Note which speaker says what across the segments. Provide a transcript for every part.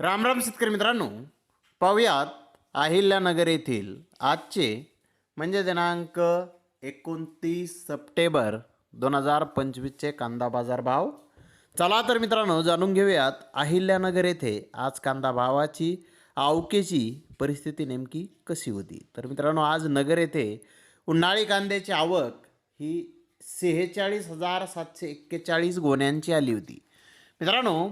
Speaker 1: रामराम शेतकरी मित्रांनो पाहुयात अहिल्यानगर येथील आजचे म्हणजे दिनांक एकोणतीस सप्टेंबर दोन हजार पंचवीसचे कांदा बाजार भाव. चला तर मित्रांनो जाणून घेऊयात अहिल्यानगर येथे आज कांदा भावाची आवकेची परिस्थिती नेमकी कशी होती. तर मित्रांनो आज नगर येथे उन्हाळी कांद्याची आवक ही सेहेचाळीस हजार सातशे एक्केचाळीस गोण्यांची आली होती. मित्रांनो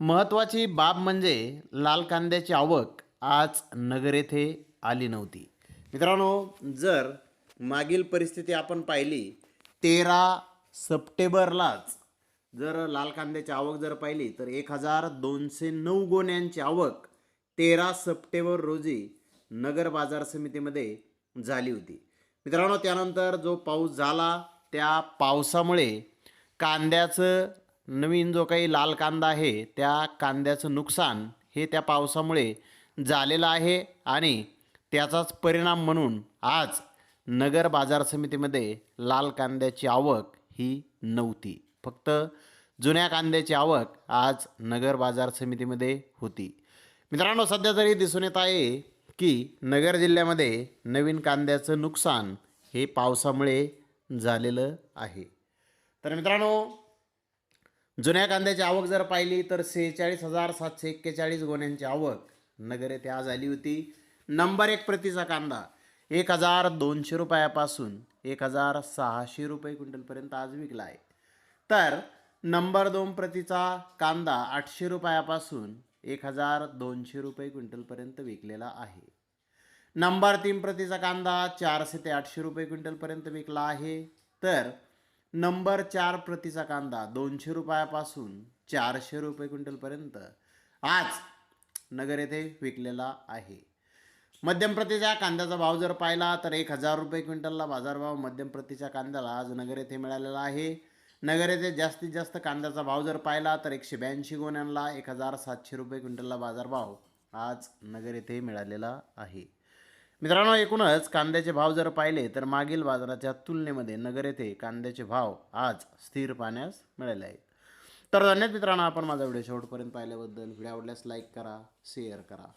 Speaker 1: महत्त्वाची बाब म्हणजे लाल कांद्याची आवक आज नगर येथे आली नव्हती. मित्रांनो जर मागील परिस्थिती आपण पाहिली तेरा सप्टेंबरलाच जर लाल कांद्याची आवक जर पाहिली तर एक हजार दोनशे नऊ गोण्यांची आवक तेरा सप्टेंबर रोजी नगर बाजार समितीमध्ये झाली होती. मित्रांनो त्यानंतर जो पाऊस झाला त्या पावसामुळे कांद्याचं नवीन जो काही लाल कांदा आहे त्या कांद्याचं नुकसान हे त्या पावसामुळे झालेलं आहे आणि त्याचाच परिणाम म्हणून आज नगर बाजार समितीमध्ये लाल कांद्याची आवक ही नव्हती. फक्त जुन्या कांद्याची आवक आज नगर बाजार समितीमध्ये होती. मित्रांनो सध्या तरी दिसून येत आहे की नगर जिल्ह्यामध्ये नवीन कांद्याचं नुकसान हे पावसामुळे झालेलं आहे. तर मित्रांनो जुन्या कांद्याची आवक जर पाहिली तर सेहेचाळीस हजार सातशे एक्केचाळीस गोण्यांची आवक. नगर येथे आज आली होती. नंबर एक प्रतीचा कांदा. एक हजार दोनशे रुपयापासून एक हजार सहाशे रुपये क्विंटलपर्यंत आज विकला आहे तर नंबर दोन प्रतीचा कांदा आठशे रुपयापासून एक हजार दोनशे रुपये क्विंटलपर्यंत विकलेला आहे. नंबर तीन प्रतीचा कांदा चारशे ते आठशे रुपये क्विंटलपर्यंत विकला आहे. तर नंबर चार प्रतीचा कांदा दोनशे रुपयापासून चारशे रुपये क्विंटलपर्यंत. आज नगर येथे विकलेला आहे. मध्यम प्रतीच्या कांद्याचा भाव जर पाहिला तर एक हजार रुपये क्विंटलला बाजारभाव मध्यम प्रतीच्या कांद्याला आज नगर येथे मिळालेला आहे. नगर येथे जास्तीत जास्त कांद्याचा भाव जर पाहिला तर एकशे ब्याऐंशी गोण्यांना एक हजार सातशे रुपये क्विंटलला बाजारभाव आज नगर येथे मिळालेला आहे. मित्रांनो एकूणच कांद्याचे भाव जर पाहिले तर मागील बाजाराच्या तुलनेमध्ये नगर येथे कांद्याचे भाव आज स्थिर पाहण्यास मिळाले आहेत. तर धन्यवाद मित्रांनो आपण माझा व्हिडिओ शेवटपर्यंत पाहिल्याबद्दल. व्हिडिओ आवडल्यास लाईक करा शेअर करा.